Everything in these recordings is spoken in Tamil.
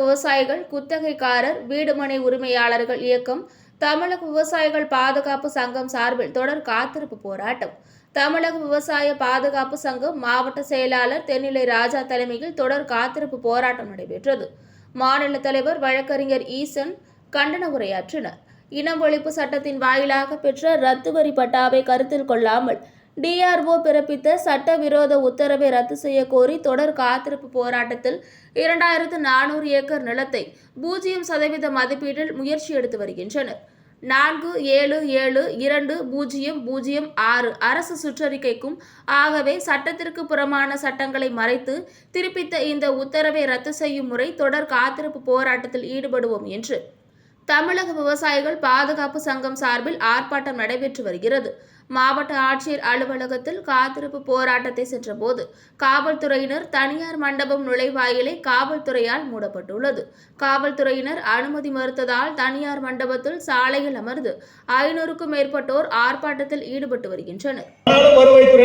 விவசாயிகள் குத்தகைக்காரர் வீடுமனை உரிமையாளர்கள் இயக்கம் தமிழக விவசாயிகள் பாதுகாப்பு சங்கம் சார்பில் தொடர் காத்திருப்பு போராட்டம். தமிழக விவசாய பாதுகாப்பு சங்கம் மாவட்ட செயலாளர் தென்னிலை ராஜா தலைமையில் தொடர் காத்திருப்பு போராட்டம் நடைபெற்றது. மாநில தலைவர் வழக்கறிஞர் ஈசன் கண்டன உரையாற்றினர். இனம் ஒழிப்பு சட்டத்தின் வாயிலாக பெற்ற ரத்து வரி பட்டாவை கருத்தில் கொள்ளாமல் டிஆர்ஓ பிறப்பித்த சட்டவிரோத உத்தரவை ரத்து செய்ய கோரி தொடர் காத்திருப்பு போராட்டத்தில் இரண்டாயிரத்து நானூறு ஏக்கர் நிலத்தை பூஜ்ஜியம் சதவீத மதிப்பீட்டில் முயற்சி எடுத்து வருகின்றனர். நான்கு ஏழு ஏழு இரண்டு பூஜ்ஜியம் பூஜ்ஜியம் ஆறு அரசு சுற்றறிக்கைக்கும் ஆகவே சட்டத்திற்கு புறமான சட்டங்களை மறைத்து திருப்பித்த இந்த உத்தரவை ரத்து செய்யும் முறை தொடர் காத்திருப்பு போராட்டத்தில் ஈடுபடுவோம் என்று தமிழக விவசாயிகள் பாதுகாப்பு சங்கம் சார்பில் ஆர்ப்பாட்டம் நடைபெற்று வருகிறது. மாவட்ட ஆட்சியர் அலுவலகத்தில் காத்திருப்பு போராட்டத்தை சென்றபோது காவல்துறையினர் தனியார் மண்டபம் நுழைவாயிலை காவல்துறையால் மூடப்பட்டுள்ளது. காவல்துறையினர் அனுமதி மறுத்ததால் தனியார் மண்டபத்தில் சாலையில் அமர்ந்து ஐநூறுக்கும் மேற்பட்டோர் ஆர்ப்பாட்டத்தில் ஈடுபட்டு வருகின்றனர்.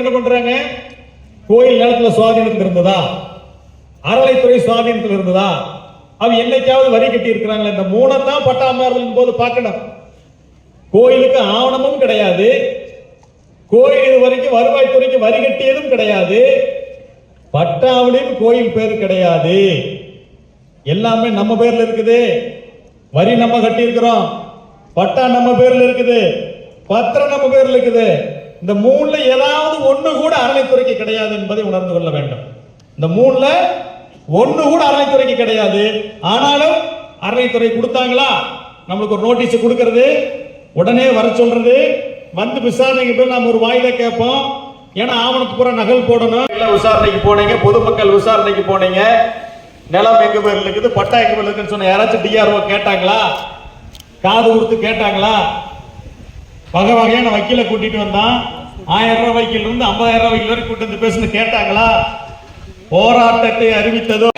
என்ன பண்றாங்க? கோயில் நிலத்துல சுவாதீனத்தில் இருந்ததா? அறளைத்துறை சுவாதீனத்தில் இருந்ததா? அவன் என்னைக்காவது வரி கட்டி இருக்கிறாங்களா இந்த மூணை தான் பட்டாமாறுதலின் போது பார்க்கணும். கோயிலுக்கு ஆவணமும் கிடையாது. கோயில் இது வரைக்கும் வருவாய்த்துறைக்கு வரி கட்டியதும் கிடையாது. பட்டாவிலையும் கோயில் பேர் கிடையாது. எல்லாமே நம்ம பேர்ல இருக்குது. வரி நம்ம கட்டி இருக்கிறோம் பட்டா நம்ம பேர்ல இருக்குது. பத்திரம் நம்ம பேர்ல இருக்குது. இந்த மூணுல ஏதாவது ஒண்ணு கூட அறநிலைத்துறைக்கு கிடையாது என்பதை உணர்ந்து கொள்ள வேண்டும். இந்த மூணுல ஒன்று கூட அறநிலைத்துறைக்கு கிடையாது. ஆனாலும் அறநிலைத்துறை கொடுத்தாங்களா? நம்மளுக்கு ஒரு நோட்டீஸ் கொடுக்கறது உடனே வர சொல்றது வந்து விசாரணைக்கு போய் நம்ம ஒரு வாயில கேட்போம். ஏன்னா ஆவணத்துக்கு பூரா நகல் போடணும். எல்லாம் விசாரணைக்கு போனீங்க பொதுமக்கள் விசாரணைக்கு போனீங்க. நிலம் எங்க பேர் இருக்குது பட்டா எங்க பேர் இருக்குன்னு சொன்ன யாராச்சும் டிஆர்ஓ கேட்டாங்களா? காது கொடுத்து கேட்டாங்களா? வகை வகையான வக்கீல கூட்டிட்டு வந்தான். ஆயிரம் ரூபாய் வக்கீல் இருந்து ஐம்பதாயிரம் ரூபாய் வக்கீல் வரைக்கும் கூட்டு வந்து பேசுன்னு கேட்டாங்களா? போராட்டத்தை அறிவித்ததும்